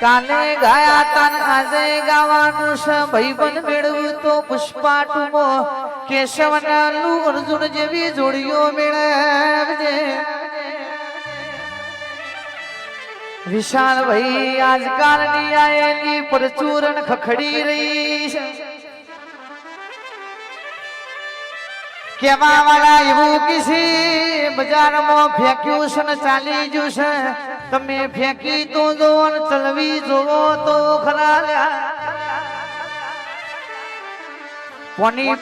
કાલે ગાયા તાન આજે ગાવાનું છે ભાઈબંધ મેળવ્યું તો પુષ્પા ટુમો કેશવ લુ અર્જુન જેવી જોડીઓ મેળવજે. વિશાલ ભાઈ આજકાલની આયેલી પરચુરણ ખખડી રહી છે. કેવા વાળા એવું કિસી બજારમાં ફેંક્યું છે ને ચાલી ગયું છે. તમે ફેંકી તો જોવો ચલવી જોવો તો ખરા લ્યા.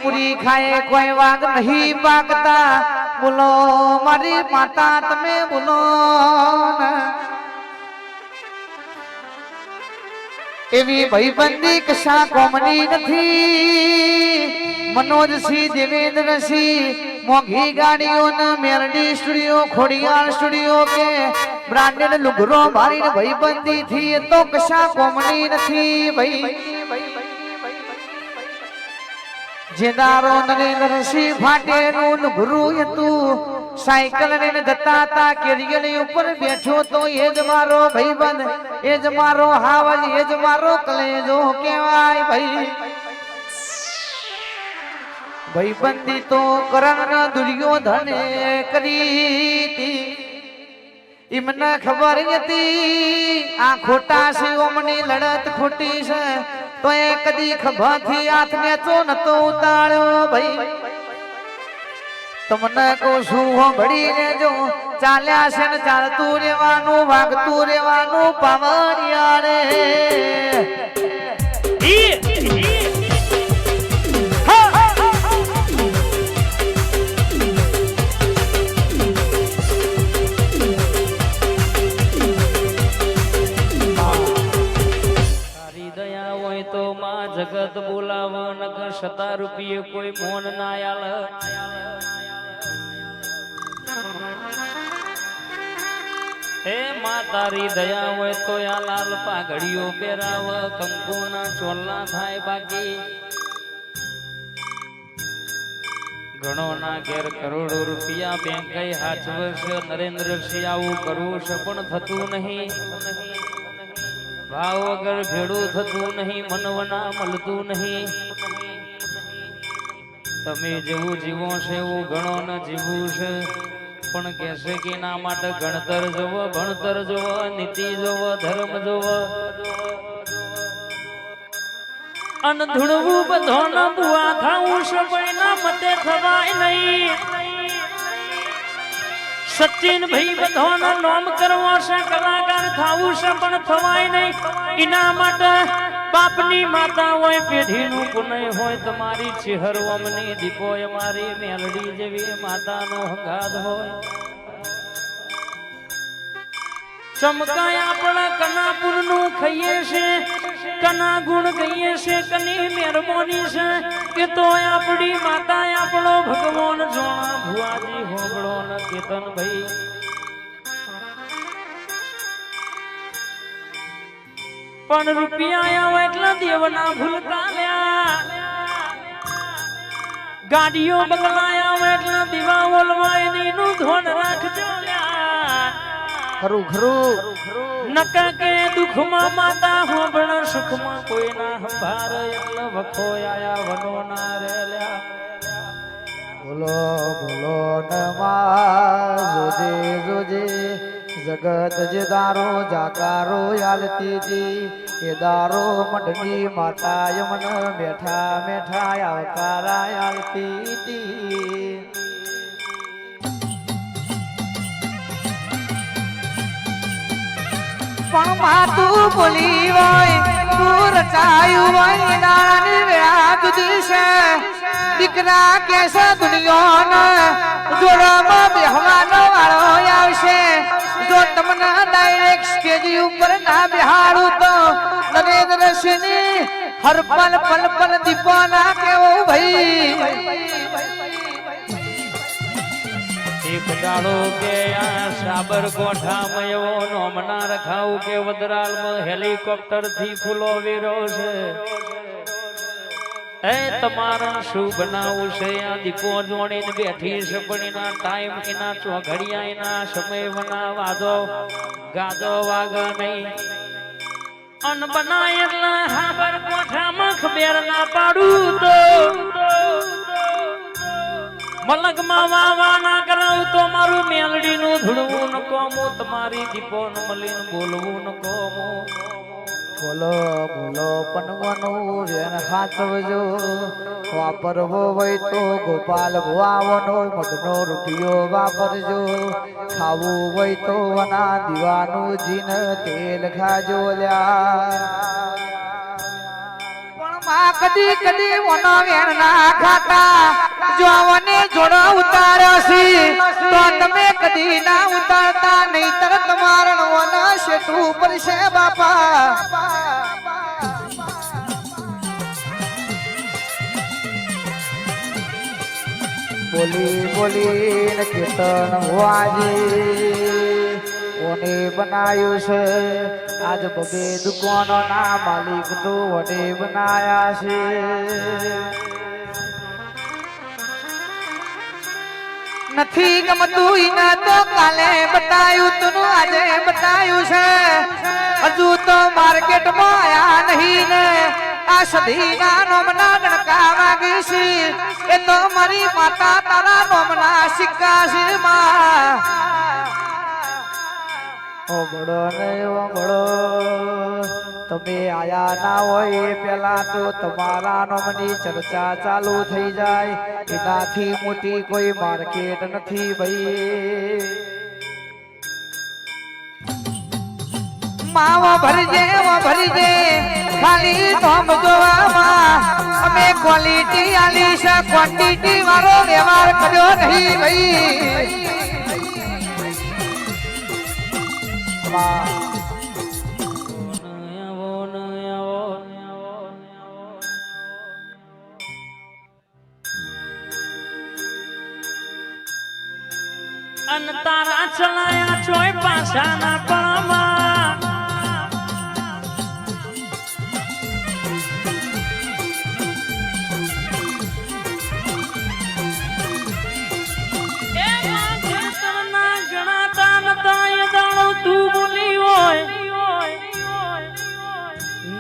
પૂરી ખાય કોઈ વાગ નહીં પાકતા. બોલો, મારી માતા, તમે બોલો એવી ભાઈબંધી કશા કોમની નથી. મનોજસિંહ દેવેન્દ્રસિંહ મોંઘી ગાડીઓના મેરડી સ્ટુડિયો, ખોડિયાર સ્ટુડિયો કે બ્રાન્ડેડ લુગરો મારીને ભાઈબંધી થી તો કશા કોમની નથી ભાઈ. જેદારો નરેન્દ્રસિંહ ફાટેનું લુગરુ હતું સાયકલ લઈને જતા હતા કેરિયલી ઉપર બેઠો તો એ જ મારો ભાઈબંધ, એ જ મારો હાવજ, એ જ મારો કલેજો કહેવાય ભાઈ. ભાઈબંધી તો કરણ દુર્યોધને કરી એમને ખબર હતી આ ખોટા છે ઓમની લડત ખોટી છે. તો એ કદી ખભાથી હાથ નેચો નતો ઉતાળ્યો ભાઈ. તમને કહું છું સાંભળી જો ચાલ્યા છે ને ચાલતું રેવાનું વાગતું રેવાનું પાવરિયા રે કોઈ મોન ના હે મા તારી દયા હોય તો આ લાલ પાઘડીઓ પહેરાવ, કંકુના ચોલા થાય બાકી. ઘણો ના ઘેર કરોડો રૂપિયા બેંક હાચવશે નરેન્દ્રસિંહ આવું કરવું છે પણ થતું નહીં. ભાવ વગર ભેડું થતું નહીં, મનવના મળતું નહીં. તમે જેવું જીવો છે, એવું ઘણો ન જીવવું છે. પણ કહેશે કે એના માટે ગણતર જોવો, ભણતર જોવો, નીતિ જોવો, ધર્મ જોવો. અન ધૂણવું બધો ન દુઆ ખાવું છે ના મતે થવાય નહીં. સચિન ભાઈ બધાનો નામ કરવો છે, કલાકાર થાવું છે, પણ થવાય નહીં. એના માટે બાપની માતા હોય પેઢીનું પુનય હોય, તમારી ચિહર ઓમની દીપો મારી મેલડી જેવી માતાનો હંગાદ હોય. ચમકાય આપણા કનાપુરનું ખાઈએ છે, કના ગુણ ગઈએ છે, કની મહેરબાની છે કે તો આપણી માતા આપણો ભગવાન જોણા ભુવાજી હોગળો ન કેતન ભાઈ પણ રૂપિયા આવા એટલા દેવના ભૂલકાલ્યા ગાડીઓ બગલાયા હોય એટલા દીવા ઓલવાય એનું ધોન રાખજો ખરું ખરું. નકા કે દુખમાં માતા હોબળ સુખમાં કોઈ ના હંભાર એટલે વખો આયા વનો ના રેલ્યા બોલો બોલો નમા જોજે જોજે. જગત જે દારો જાકારો યાલતી જી એ દારો મંડની માતા યમન બેઠા મેઠા આવકારા યાલતી પણ માતું બોલી હોય તું રચાયું હોય દાની વેળા દિશે. દીકરા કેસે દુનિયાનો જોડામાં બેહવાનો વાળો આવશે. જો તમને ડાયરેક્ટ સ્ટેજ ઉપર ના બિહાડું તો નરેન્દ્ર સિંહની હર પલ પલ પલ દીપો ના કેવું ભાઈ. એક કે આ સાબર કોઠામાં એવો નોમના રખાવ કે વદરાલમાં હેલિકોપ્ટરથી ફૂલો વેરો છે. એ તમારે શું બનાવું છે. આ દીપો જોડીને બેઠી છે. પણ ટાઈમ એના ચોઘડિયા, એના સમય વના વાજો, ગાજો વાગ નહીં. અન બનાય એટલે હાબર મખ બેર ના પાડું તો મલકમાં વાવા ના કરાવ તો મારું મેલડીનું ધૂળવું ન કોમો તમારી દીપોન મલિન બોલવું ન કોમો બોલો બોલો, પનવાનું વેણ હાચવજો વાપરવો હોય તો ગોપાલ ભુવાઓનો મઢનો રૂપિયો વાપરજો. ખાવું હોય તો વના દીવાનું જીન તેલ ખાજો લ્યા. માં કદી કદી ઓનો વેણ ના ખાતા. જો મને જોડો ઉતાર્યો સી તો તમે કદી ના ઉતારતા, નહીતર તમારણ ઓના શેઠું પડશે બાપા. બોલી બોલી ને હોવાજે કોને બનાવ્યું છે. આજ બબે દુકાનો ના માલિક તો વડે બનાયા છે. નથી ગમતું ઈના તો કાલે બતાયું તું આજે બતાયું છે. હજુ તો માર્કેટમાં આયા નહીં ને. આ સધીના નોમના ગણકા વાગી છે. એ તો મારી માતા તારા નોમના સિક્કા છે માં ઓગળો ને ઓગળો તમે આયા ના હોય પેલા તો તમારા નોમની ચર્ચા ચાલુ થઈ જાય. એનાથી મોટી કોઈ માર્કેટ નથી ભાઈ. માવા ભરજે ભરજે, ખાલી ધોમ જોવામાં. અમે ક્વોલિટી આલી છે ક્વોન્ટિટી વાળો વ્યવહાર કર્યો નહીં ભાઈ. તારા ચલાયા ચોય પાછા ના પળમાં.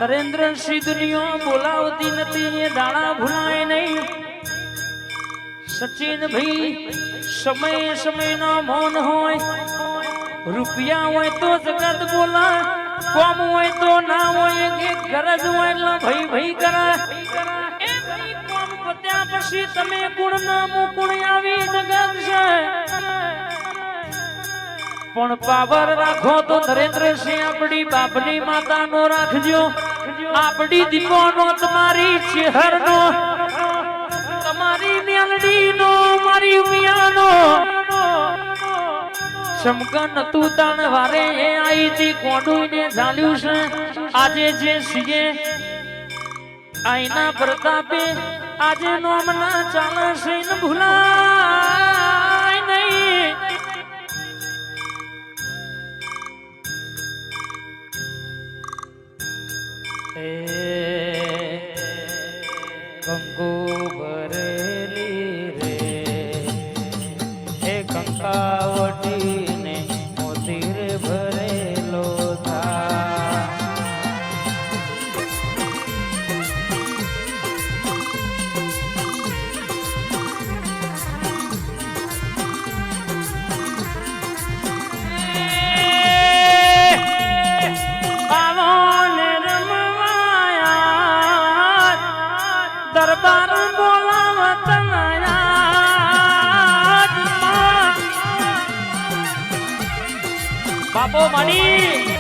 નરેન્દ્ર શ્રી દુનિયા બોલાવતી નથી, એ દાણા ભૂલાય નહીં. સચિન ભાઈ સમય સમયનો મૌન હોય. રૂપિયા હોય તો જગત બોલા, કોમ હોય તો ના હોય કે ગરજ હોય, એટલે ભાઈ ભાઈ કરા. એ ભાઈ પછી તમે ગુણ ના ગુણ આવી જગત છે. પણ પાવર રાખો તો નરેન્દ્રસિંહ આપણી બાપની માતાનો રાખજો. આપણી દીપોનો તમારી ચેહરનો તમારી મેલડીનો મારી ઉમિયાનો. ચમકન તું તાણ વારે એ આઈ થી કોડું ને ઝાલ્યું છે. આજે જે સીએ આઈના પ્રતાપે આજે નોમના ચાલે છે. ને Ganggu દરબાર બોલાવત બાપો મણી